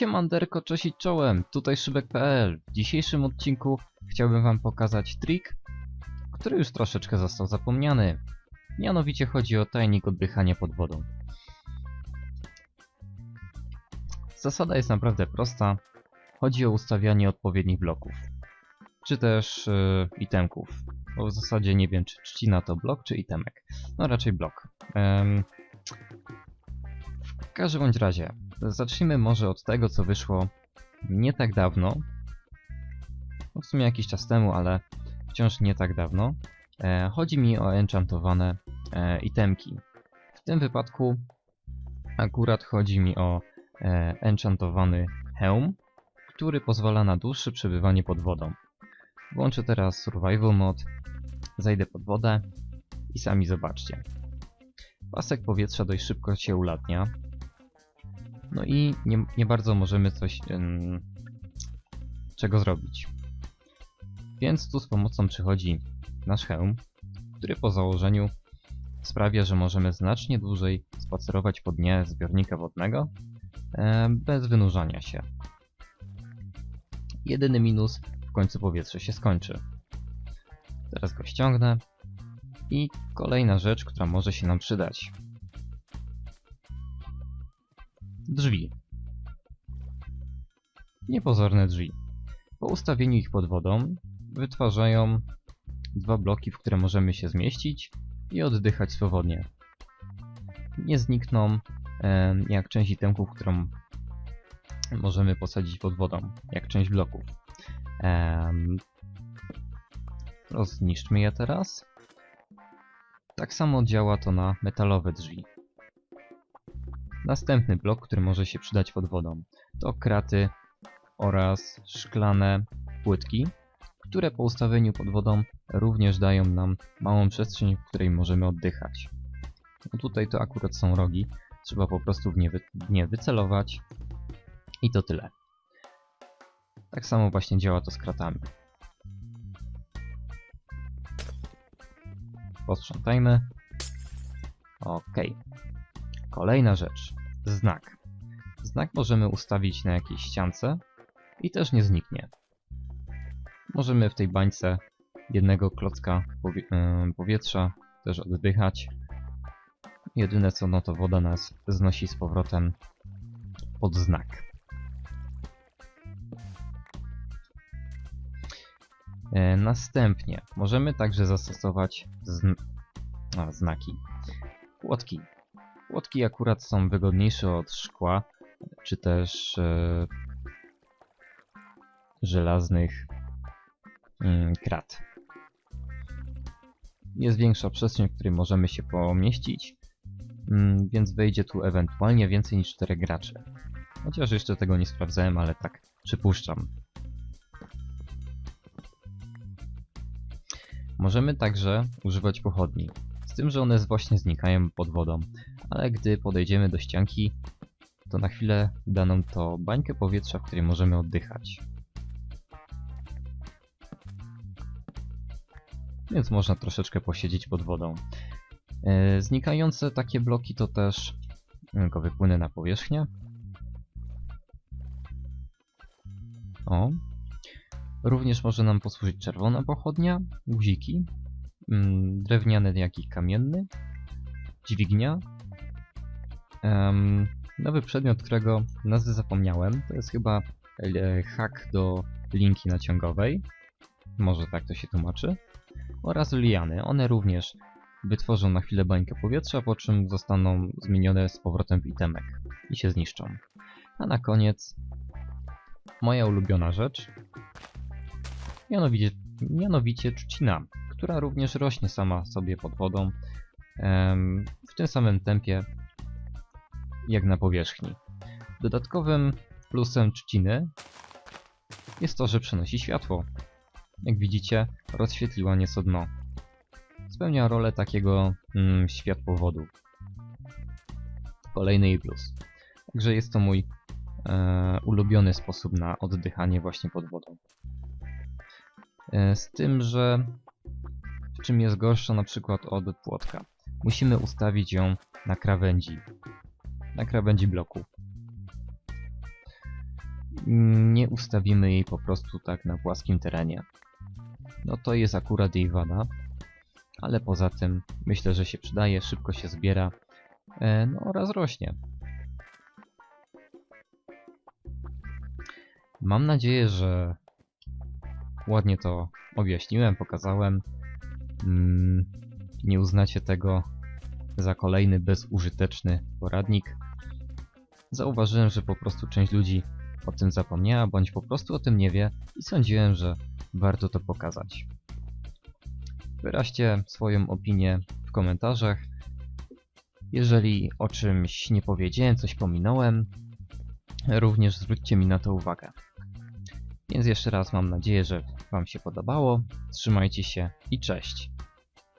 Siemanderko, cześć czołem, tutaj Szybek.pl. W dzisiejszym odcinku chciałbym wam pokazać trik, który już troszeczkę został zapomniany. Mianowicie chodzi o tajnik oddychania pod wodą. Zasada jest naprawdę prosta. Chodzi o ustawianie odpowiednich bloków. Czy też yy, itemków. Bo w zasadzie nie wiem, czy trzcina to blok, czy itemek. No raczej blok. Em, w każdym bądź razie, zacznijmy może od tego, co wyszło nie tak dawno. No w sumie jakiś czas temu, ale wciąż nie tak dawno. E, chodzi mi o enchantowane e, itemki. W tym wypadku akurat chodzi mi o e, enchantowany hełm, który pozwala na dłuższe przebywanie pod wodą. Włączę teraz Survival Mod, zejdę pod wodę i sami zobaczcie. Pasek powietrza dość szybko się ulatnia, no i nie, nie bardzo możemy coś czego zrobić. Więc tu z pomocą przychodzi nasz hełm, który po założeniu sprawia, że możemy znacznie dłużej spacerować po dnie zbiornika wodnego bez wynurzania się. Jedyny minus w końcu powietrze się skończy. Teraz go ściągnę i kolejna rzecz, która może się nam przydać. Drzwi. Niepozorne drzwi. Po ustawieniu ich pod wodą wytwarzają dwa bloki, w które możemy się zmieścić i oddychać swobodnie. Nie znikną e, jak część itemków, którą możemy posadzić pod wodą, jak część bloków. E, rozniszczmy je teraz. Tak samo działa to na metalowe drzwi. Następny blok, który może się przydać pod wodą, to kraty oraz szklane płytki, które po ustawieniu pod wodą również dają nam małą przestrzeń, w której możemy oddychać. No tutaj to akurat są rogi, trzeba po prostu w nie, wy w nie wycelować i to tyle. Tak samo właśnie działa to z kratami. Posprzątajmy. Okej. Kolejna rzecz. Znak. Znak możemy ustawić na jakiejś ściance i też nie zniknie. Możemy w tej bańce jednego klocka yy, powietrza też oddychać. Jedyne co, no to woda nas znosi z powrotem pod znak. E, następnie możemy także zastosować zn a, znaki. Płotki. Płotki akurat są wygodniejsze od szkła, czy też e, żelaznych mm, krat. Jest większa przestrzeń, w której możemy się pomieścić, mm, więc wejdzie tu ewentualnie więcej niż 4 gracze. Chociaż jeszcze tego nie sprawdzałem, ale tak przypuszczam. Możemy także używać pochodni, tym, że one właśnie znikają pod wodą, ale gdy podejdziemy do ścianki, to na chwilę da nam to bańkę powietrza, w której możemy oddychać. Więc można troszeczkę posiedzieć pod wodą. E, znikające takie bloki to też tylko wypłynę na powierzchnię. O. Również może nam posłużyć czerwona pochodnia, guziki, drewniany jak i kamienny, dźwignia, nowy przedmiot, którego nazwy zapomniałem, to jest chyba e, hak do linki naciągowej, może tak to się tłumaczy, oraz liany. One również wytworzą na chwilę bańkę powietrza, po czym zostaną zmienione z powrotem w itemek i się zniszczą. A na koniec moja ulubiona rzecz, mianowicie, mianowicie trzcina która również rośnie sama sobie pod wodą w tym samym tempie jak na powierzchni. Dodatkowym plusem trzciny jest to, że przenosi światło. Jak widzicie, rozświetliła nieco dno. Spełnia rolę takiego mm, światłowodu. Kolejny jej plus. Także jest to mój e, ulubiony sposób na oddychanie właśnie pod wodą. E, z tym, że czym jest gorsza na przykład od płotka. Musimy ustawić ją na krawędzi. Na krawędzi bloku. nie ustawimy jej po prostu tak na płaskim terenie. No to jest akurat jej wada, ale poza tym myślę, że się przydaje, szybko się zbiera e, no oraz rośnie. Mam nadzieję, że ładnie to objaśniłem, pokazałem. Mm, nie uznacie tego za kolejny bezużyteczny poradnik. Zauważyłem, że po prostu część ludzi o tym zapomniała, bądź po prostu o tym nie wie i sądziłem, że warto to pokazać. Wyraźcie swoją opinię w komentarzach. Jeżeli o czymś nie powiedziałem, coś pominąłem, również zwróćcie mi na to uwagę. Więc jeszcze raz mam nadzieję, że Wam się podobało. Trzymajcie się i cześć.